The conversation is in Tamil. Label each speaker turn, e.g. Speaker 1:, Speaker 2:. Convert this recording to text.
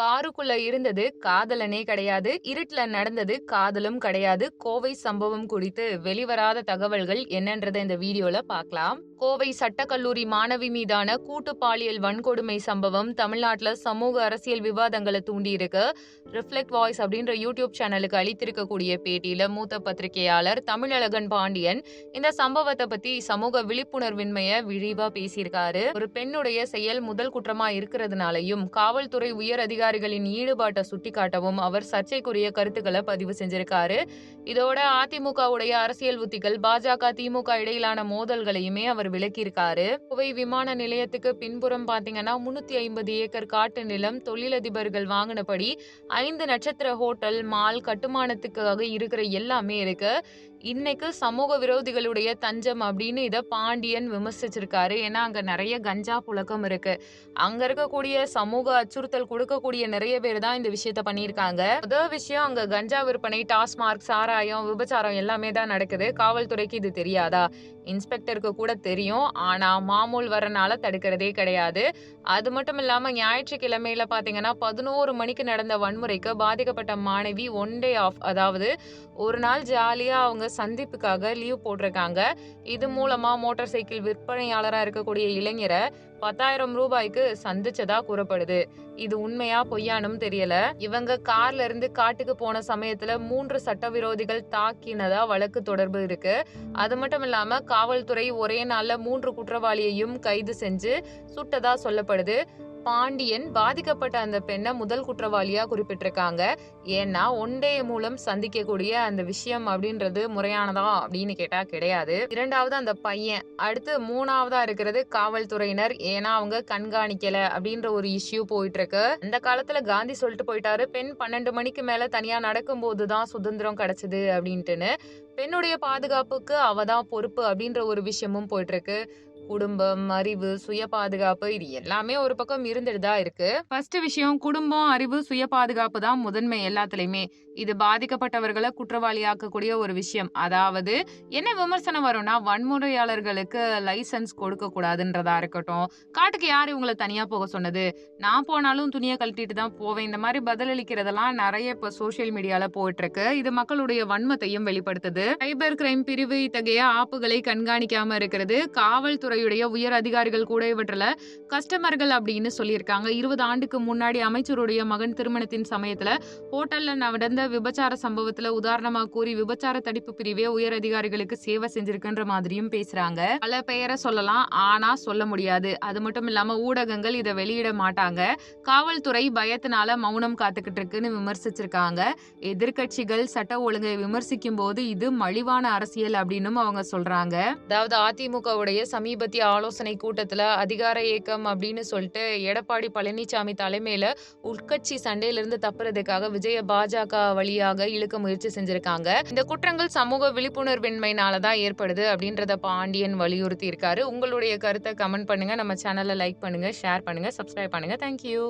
Speaker 1: காருக்குள்ள இருந்தது காதலனே கிடையாது. இருட்டுல நடந்தது காதலும் கிடையாது. கோவை சம்பவம் குறித்து வெளிவராத தகவல்கள் என்னன்றதை இந்த வீடியோல பார்க்கலாம் கோவை சட்டக்கல்லூரி மாணவி மீதான கூட்டு பாலியல் வன்கொடுமை சம்பவம் தமிழ்நாட்டில் சமூக அரசியல் விவாதங்களை தூண்டியிருக்கு. ரிஃப்ளெக்ட் வாய்ஸ் அப்படின்ற யூடியூப் சேனலுக்கு அளித்திருக்கக்கூடிய பேட்டியில மூத்த பத்திரிகையாளர் தமிழழகன் பாண்டியன் இந்த சம்பவத்தை பத்தி சமூக விழிப்புணர்வின்மையை விழிவா பேசியிருக்காரு. ஒரு பெண்ணுடைய செயல் முதல் குற்றமா இருக்கிறதுனாலையும் காவல்துறை உயர் அதிகாரிகளின் ஈடுபாட்டை சுட்டிக்காட்டவும் அவர் சர்ச்சைக்குரிய கருத்துக்களை பதிவு செஞ்சிருக்காரு. இதோட அதிமுகவுடைய அரசியல் உத்திகள் பாஜக திமுக இடையிலான மோதல்களையுமே அவர் விளக்கியிருக்காரு. கோவை விமான நிலையத்துக்கு பின்புறம் பாத்தீங்கன்னா முன்னூத்தி ஐம்பது ஏக்கர் காட்டு நிலம் தொழிலதிபர்கள் வாங்கினபடி ஐந்து நட்சத்திர ஹோட்டல் மால் கட்டுமானத்துக்காக இருக்கிற எல்லாமே இருக்கு. இன்னைக்கு சமூக விரோதிகளுடைய தஞ்சம் அப்படின்னு இதை பாண்டியன் விமர்சிச்சிருக்காரு. ஏன்னா அங்கே நிறைய கஞ்சா புழக்கம் இருக்கு. அங்க இருக்கக்கூடிய சமூக அச்சுறுத்தல் கொடுக்கக்கூடிய நிறைய பேர் தான் இந்த விஷயத்த பண்ணியிருக்காங்க. முதல் விஷயம் அங்க கஞ்சா விற்பனை டாஸ்மார்க் சாராயம் விபச்சாரம் எல்லாமே தான் நடக்குது. காவல்துறைக்கு இது தெரியாதா? இன்ஸ்பெக்டருக்கு கூட தெரியும். ஆனா மாமூல் வரனால தடுக்கிறதே கிடையாது. அது மட்டும் இல்லாம ஞாயிற்றுக்கிழமையில பாத்தீங்கன்னா பதினோரு மணிக்கு நடந்த வன்முறைக்கு பாதிக்கப்பட்ட மாணவி ஒன் டே ஆஃப் அதாவது ஒரு நாள் ஜாலியா அவங்க சந்திப்புக்காக லீவ் போட்டிருக்காங்க. இது மூலமா மோட்டார் சைக்கிள் விற்பனையாளராக இருக்கக்கூடிய இளைஞரை பத்தாயிரம் ரூபாய்க்கு சந்திச்சதா கூறப்படுது. இது உண்மையா பொய்யானும் தெரியல. இவங்க கார்ல இருந்து காட்டுக்கு போன சமயத்துல மூன்று சட்டவிரோதிகள் தாக்கினதா வழக்கு தொடர்பு இருக்கு. அது மட்டும் இல்லாம காவல்துறை ஒரே நாள்ல மூன்று குற்றவாளியையும் கைது செஞ்சு சுட்டதா சொல்லப்படுது. பாண்டியன் பாதிக்கப்பட்ட அந்த பெண்ணை முதல் குற்றவாளியா குறிப்பிட்டிருக்காங்க. ஏன்னா ஒன்டே மூலம் சந்திக்கக்கூடிய அந்த விஷயம் அப்படின்றது முறையானதா அப்படின்னு கேட்டா கிடையாது. இரண்டாவது அந்த பையன். அடுத்து மூணாவதா இருக்கிறது காவல்துறையினர். ஏன்னா அவங்க கண்காணிக்கல அப்படின்ற ஒரு இஷ்யூ போயிட்டு இருக்கு அந்த காலத்துல காந்தி சொல்லிட்டு போயிட்டாரு பெண் பன்னெண்டு மணிக்கு மேல தனியா நடக்கும் போதுதான் சுதந்திரம் கிடைச்சது அப்படின்ட்டுன்னு. பெண்ணுடைய பாதுகாப்புக்கு அவதான் பொறுப்பு அப்படின்ற ஒரு விஷயமும் போயிட்டு இருக்கு குடும்பம் அறிவு சுய பாதுகாப்பு இது எல்லாமே ஒரு பக்கம் இருந்துட்டு தான் இருக்கு. ஃபர்ஸ்ட் விஷயம் குடும்பம் அறிவு சுய பாதுகாப்பு தான் முதன்மை எல்லாத்துலயுமே. இது பாதிக்கப்பட்டவர்களை குற்றவாளியாக்கக்கூடிய ஒரு விஷயம். அதாவது என்ன விமர்சனம் வரும்னா வன்முறையாளர்களுக்கு லைசன்ஸ் கொடுக்க கூடாதுன்றதா இருக்கட்டும். காட்டுக்கு யார் இவங்களை தனியா போக சொன்னது? நான் போனாலும் துணியை கழட்டிட்டு தான் போவேன். இந்த மாதிரி பதிலளிக்கிறதெல்லாம் நிறைய இப்ப சோசியல் மீடியால போயிட்டு இருக்கு இது மக்களுடைய வன்மத்தையும் வெளிப்படுத்துது. சைபர் கிரைம் பிரிவு இத்தகைய ஆப்புகளை கண்காணிக்காம இருக்கிறது. காவல்துறை காவல்துறையுடைய உயர் அதிகாரிகள் கூட இவற்றில் கஸ்டமர்கள் அப்படின்னு சொல்லியிருக்காங்க. இருபது ஆண்டுக்கு முன்னாடி அமைச்சருடைய மகன் திருமணத்தின் சமயத்தில் ஹோட்டல்ல நடந்த விபச்சார சம்பவத்தில் உதாரணமாக கூறி விபச்சார தடுப்பு பிரிவே உயர் அதிகாரிகளுக்கு சேவை செஞ்சிருக்குன்ற மாதிரியும் பேசுறாங்க. பல பெயரை சொல்லலாம் ஆனா சொல்ல முடியாது. அது மட்டும் இல்லாம ஊடகங்கள் இதை வெளியிட மாட்டாங்க. காவல்துறை பயத்தினால மௌனம் காத்துக்கிட்டு இருக்குன்னு விமர்சிச்சிருக்காங்க. எதிர்க்கட்சிகள் சட்ட ஒழுங்கை விமர்சிக்கும் போது இது மலிவான அரசியல் அப்படின்னு அவங்க சொல்றாங்க. அதாவது அதிமுகவுடைய சமீபத்திய ஆலோசனை கூட்டத்தில் அதிகார இயக்கம் அப்படின்னு சொல்லிட்டு எடப்பாடி பழனிசாமி தலைமையில் உட்கட்சி சண்டையிலிருந்து தப்புறதுக்காக விஜய பாஜக வழியாக இழுக்க முயற்சி செஞ்சிருக்காங்க. இந்த குற்றங்கள் சமூக விழிப்புணர்வின்மையினால தான் ஏற்படுது அப்படின்றத பாண்டியன் வலியுறுத்தி இருக்காரு உங்களுடைய கருத்தை கமெண்ட் பண்ணுங்க. நம்ம சேனலை லைக் பண்ணுங்க ஷேர் பண்ணுங்க சப்ஸ்கிரைப் பண்ணுங்க. தேங்க்யூ